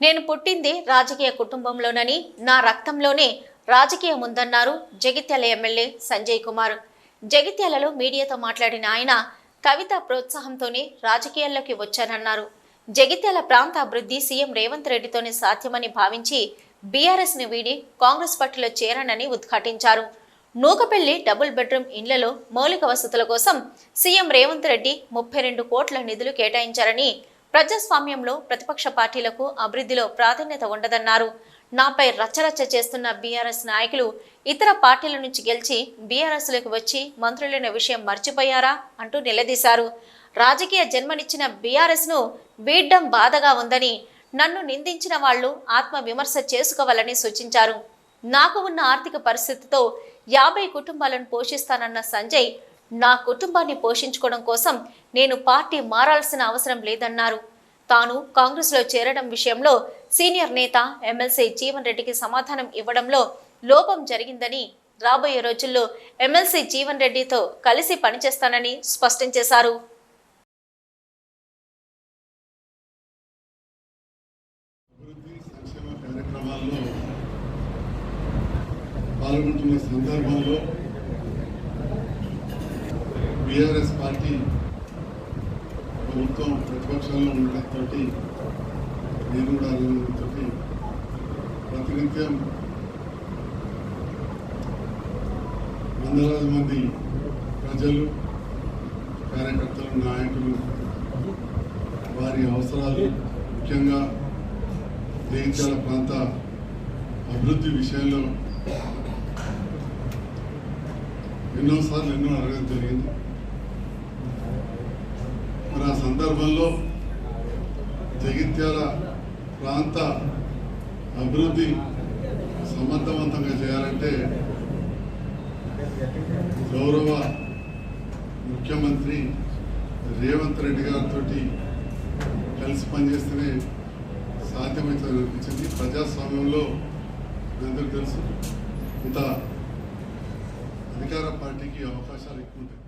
నేను పుట్టింది రాజకీయ కుటుంబంలోనని నా రక్తంలోనే రాజకీయం ఉందన్నారు జగిత్యాల ఎమ్మెల్యే సంజయ్ కుమార్. జగిత్యాలలో మీడియాతో మాట్లాడిన ఆయన కవిత ప్రోత్సాహంతోనే రాజకీయాల్లోకి వచ్చానన్నారు జగిత్యాల ప్రాంత అభివృద్ధి సీఎం రేవంత్ రెడ్డితోనే సాధ్యమని భావించి బీఆర్ఎస్ని వీడి కాంగ్రెస్ పార్టీలో చేరనని ఉద్ఘాటించారు. నూకపెల్లి డబుల్ బెడ్రూమ్ ఇండ్లలో మౌలిక వసతుల కోసం సీఎం రేవంత్ రెడ్డి ముప్పై రెండు కోట్ల నిధులు కేటాయించారని ప్రజాస్వామ్యంలో ప్రతిపక్ష పార్టీలకు అభివృద్ధిలో ప్రాధాన్యత ఉండదన్నారు. నాపై రచ్చరచ్చ చేస్తున్న బీఆర్ఎస్ నాయకులు ఇతర పార్టీల నుంచి గెలిచి బీఆర్ఎస్లోకి వచ్చి మంత్రులైన విషయం మర్చిపోయారా అంటూ నిలదీశారు. రాజకీయ జన్మనిచ్చిన బీఆర్ఎస్ను వీడ్డం బాధగా ఉందని నన్ను నిందించిన వాళ్ళు ఆత్మవిమర్శ చేసుకోవాలని సూచించారు. నాకు ఉన్న ఆర్థిక పరిస్థితితో యాభై కుటుంబాలను పోషిస్తానన్న సంజయ్ నా కుటుంబాన్ని పోషించుకోవడం కోసం నేను పార్టీ మారాల్సిన అవసరం లేదన్నారు. తాను కాంగ్రెస్లో చేరడం విషయంలో సీనియర్ నేత ఎమ్మెల్సీ జీవన్ రెడ్డికి సమాధానం ఇవ్వడంలో లోపం జరిగిందని రాబోయే రోజుల్లో ఎమ్మెల్సీ జీవన్ రెడ్డితో కలిసి పనిచేస్తానని స్పష్టం చేశారు. పాల్గొంటున్న సందర్భంలో బీఆర్ఎస్ పార్టీ ప్రభుత్వం ప్రతిపక్షంలో ఉండటంతో నేను కూడా అభివృద్ధితో ప్రతినిత్యం వందలాది మంది ప్రజలు కార్యకర్తలు నాయకులు వారి అవసరాలు ముఖ్యంగా దేశాల ప్రాంత అభివృద్ధి విషయంలో ఎన్నోసార్లు ఎన్నో అడగడం జరిగింది. మరి ఆ సందర్భంలో జగిత్యాల ప్రాంత అభివృద్ధి సమర్థవంతంగా చేయాలంటే గౌరవ ముఖ్యమంత్రి రేవంత్ రెడ్డి గారితో కలిసి పనిచేస్తేనే సాధ్యమవుతుంది అనిపించింది. ప్రజాస్వామ్యంలో అందరూ తెలుసు ఇంత అధికార పార్టీకి అవకాశాలు ఎక్కువ ఉంటాయి.